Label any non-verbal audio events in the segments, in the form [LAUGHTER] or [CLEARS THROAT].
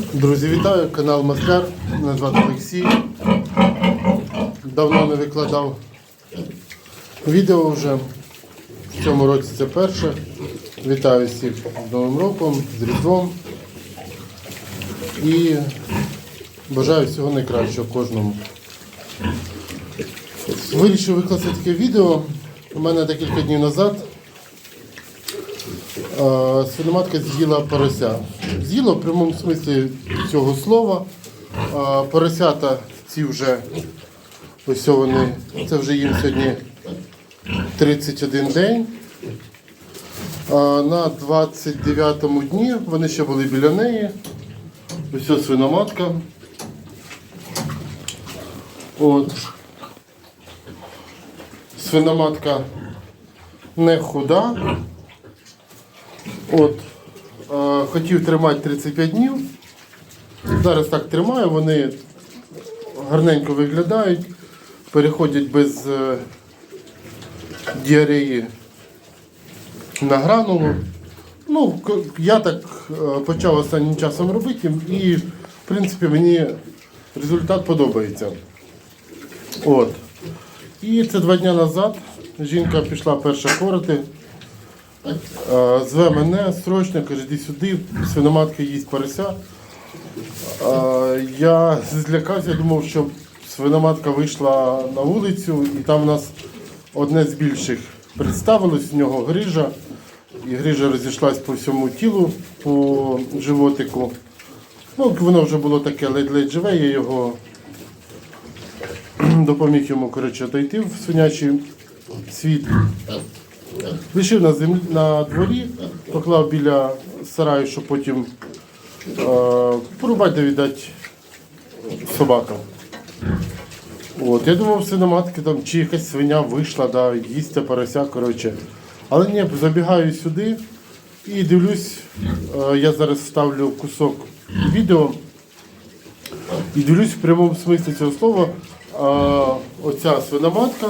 Друзі, вітаю! Канал Маскар. Мене звати Олексій. Давно не викладав відео вже. В цьому році це перше. Вітаю всіх з Новим роком, з Різдвом. І бажаю всього найкращого кожному. Вирішив викласти таке відео. У мене декілька днів назад Свиноматка з'їла порося. З'їла в прямому смислі цього слова. Е, Поросята ці вже ось вони, це вже їм сьогодні 31 день. Е, На 29-му дні вони ще були біля неї. Ось свиноматка. От. Свиноматка не худа. От, е, хотів тримати 35 днів. Зараз так тримаю, вони гарненько виглядають, переходять без е, діареї на гранулу. Ну, я так е, почав останнім часом робити і, в принципі, мені результат подобається. От. І це два дні назад жінка пішла перша корити. Е, Зве мене срочно, каже, іди сюди, свиноматка їсть порося. Е, Я злякався, думав, що свиноматка вийшла на вулицю, і там у нас одне з більших представилось, в нього грижа. І грижа розійшлась по всьому тілу, по животику. Ну, воно вже було таке ледь-ледь живе, я його допоміг йому коротше, дойти в свинячий світ. Лишив на землі на дворі, поклав біля сараю, щоб потім е, порубати да віддати собакам. От, я думав, свиноматки там, чи якась свиня вийшла, да, їсть порося, коротше. Але ні, забігаю сюди і дивлюсь, е, я зараз ставлю кусок відео і дивлюсь в прямому смислі цього слова. е, оця свиноматка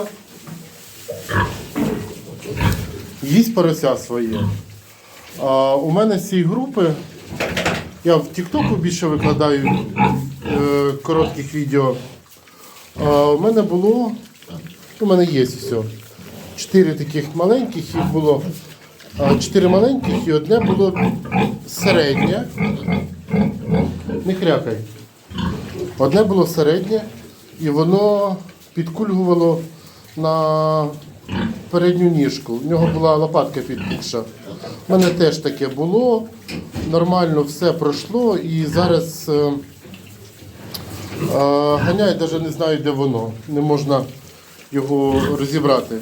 їсть порося своє. А, у мене з цієї групи, я в Тіктоку більше викладаю е, коротких відео. А, у мене було, у мене є все. Чотири таких маленьких, їх було чотири маленьких і одне було середнє. Не хрякай. Одне було середнє, і воно підкульгувало на передню ніжку. В нього була лопатка підпікша. У мене теж таке було. Нормально все пройшло і зараз е, е, ганяю, навіть не знаю, де воно. Не можна його розібрати.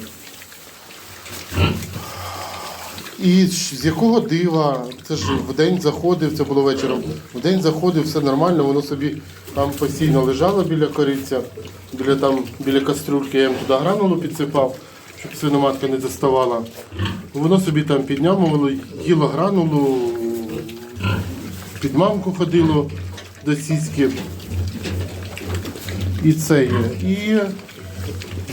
І з якого дива, це ж в день заходив, це було вечором. В день заходив, все нормально, воно собі там постійно лежало біля кориця, біля там, біля кастрюльки, я їм туди гранулу підсипав, щоб свиноматка не доставала. Воно собі там піднямувало, їло гранулу, під мамку ходило до сіськи. І це є. І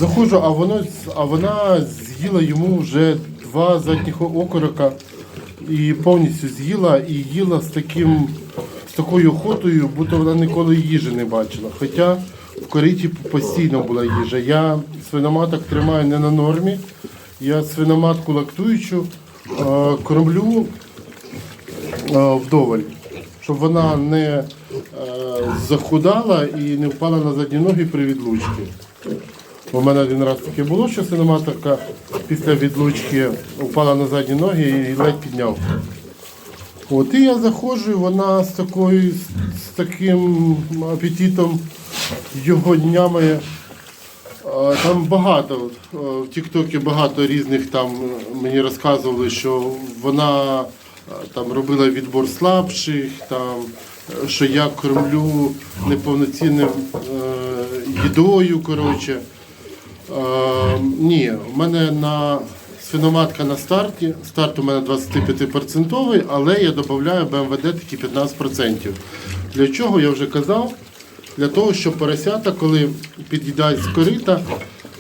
заходжу, а воно а вона з'їла йому вже два задніх окорока і повністю з'їла і їла з таким з такою охотою, будто вона ніколи їжі не бачила. Хоча в кориті постійно була їжа. Я свиноматок тримаю не на нормі. Я свиноматку лактуючу е, кормлю е, вдоволь, щоб вона не е, захудала і не впала на задні ноги при відлучці. У мене один раз таке було, що синематика після відлучки впала на задні ноги і ледь підняв. От і я заходжу, вона з такою з таким апетитом його днями. Там багато в Тіктокі багато різних там е, мені розказували, що вона там робила відбор слабших, там що я кормлю неповноцінним е, їдою. Коротше. Ні, у мене на свиноматка на старті. Старт у мене 25%, але я додаю БМВД такі 15%. Для чого я вже казав? Для того, щоб поросята, коли під'їдають з корита,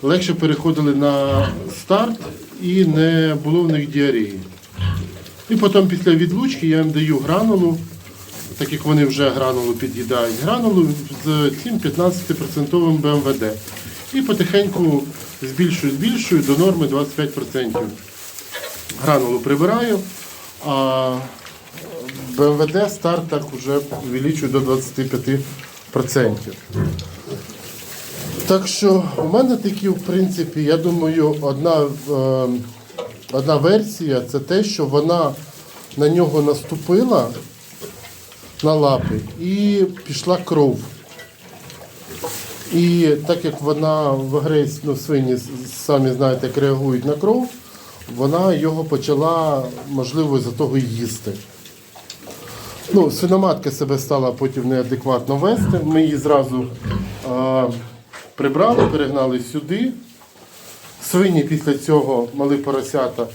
легше переходили на старт і не було в них діареї. І потім після відлучки я їм даю гранулу так як вони вже гранулу під'їдають. Гранулу з цим 15% БМВД. І потихеньку збільшую, збільшую до норми 25%. Гранулу прибираю, а БМВД старт так вже увеличую до 25%. Так що у мене такі, в принципі, я думаю, одна, е, одна версія це те, що вона на нього наступила на лапи і пішла кров. І так як вона в агресії, ну, свині самі знаєте, як реагують на кров, вона його почала, можливо, за того їсти. Ну, свиноматка себе стала потім неадекватно вести. Ми її зразу а, прибрали, перегнали сюди. Свині після цього мали поросята,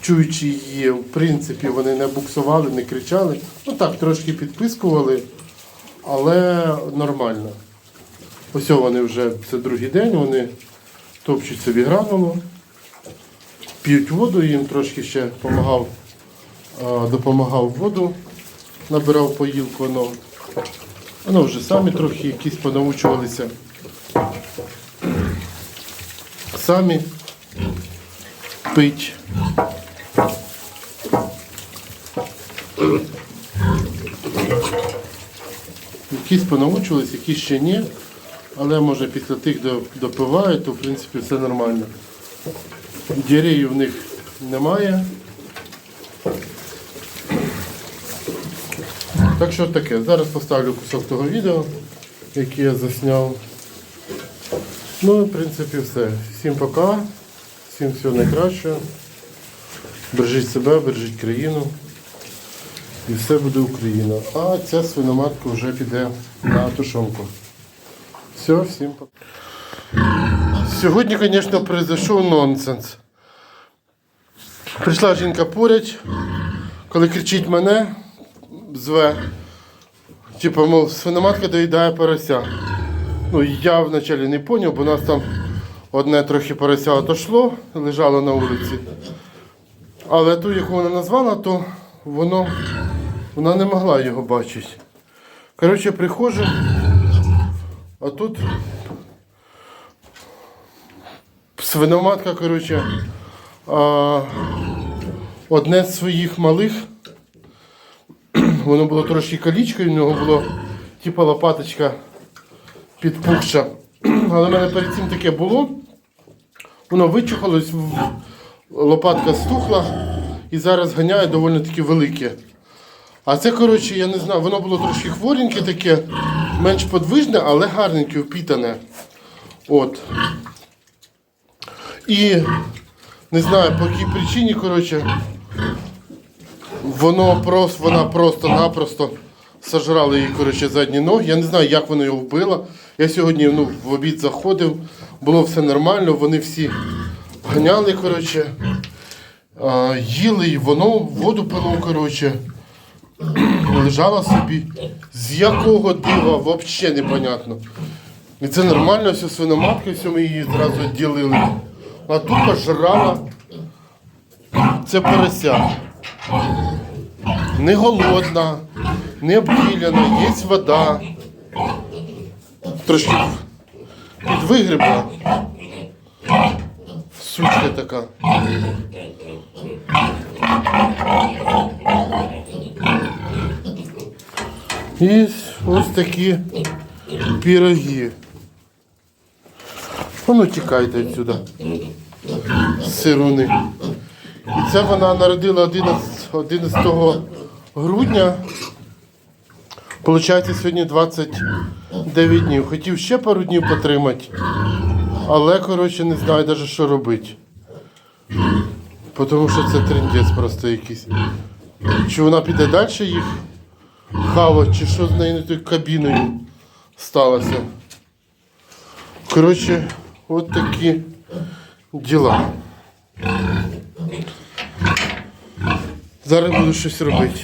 чуючи її, в принципі, вони не буксували, не кричали. Ну так, трошки підпискували, але нормально. Ось вони вже це другий день, вони топчуть собі гранулу, п'ють воду, їм трошки ще допомагав, допомагав воду, набирав поїлку. Ну, воно вже самі трохи якісь понаучувалися. Самі пить. Якісь понаучились, якісь ще ні. Але може після тих до- допивають, то в принципі все нормально. Дірей в них немає. Так що таке. Зараз поставлю кусок того відео, яке я засняв. Ну, в принципі, все. Всім пока, всім всього найкращого. Бережіть себе, бережіть країну. І все буде Україна. А ця свиноматка вже піде на тушонку. Все, всім пока. Сьогодні, звісно, произошов нонсенс. Прийшла жінка поряд, коли кричить мене, зве. Типу, мов, свиноматка доїдає порося. Ну, я вначалі не зрозумів, бо у нас там одне трохи порося отошло, лежало на вулиці. Але ту, яку вона назвала, то воно, вона не могла його бачити. Коротше, приходжу, а тут свиноматка, коротше, одне з своїх малих, воно було трошки калічкою, в нього було типа лопаточка підпухша. [CLEARS THROAT] Але в мене перед цим таке було. Воно вичухалось, лопатка стухла і зараз ганяє доволі таки велике. А це, коротше, я не знаю, воно було трошки хвореньке таке, менш подвижне, але гарненьке, впітане. От. І не знаю, по якій причині, коротше, воно просто, вона просто-напросто сожрала її, коротше, задні ноги. Я не знаю, як воно його вбило. Я сьогодні ну, в обід заходив, було все нормально, вони всі ганяли, коротше, а, їли, і воно воду пило, коротше. [CLEARS THROAT] Лежала собі. З якого дива, взагалі непонятно. І це нормально, все свиноматка, все ми її зразу відділили. А тут пожрала це порося. Не голодна, не обділяна, є вода. Трошки підвигрібла. Сучка така. І ось такі піроги. А ну тікайте відсюди. Сируни. І це вона народила 11, 11 грудня. Получається, сьогодні 29 днів. Хотів ще пару днів потримати, але, коротше, не знаю навіть, що робити. Тому що це трендець просто якийсь. Чи вона піде далі їх хавати, чи що з нею не тою кабіною сталося. Коротше, от такі діла. Зараз буду щось робити.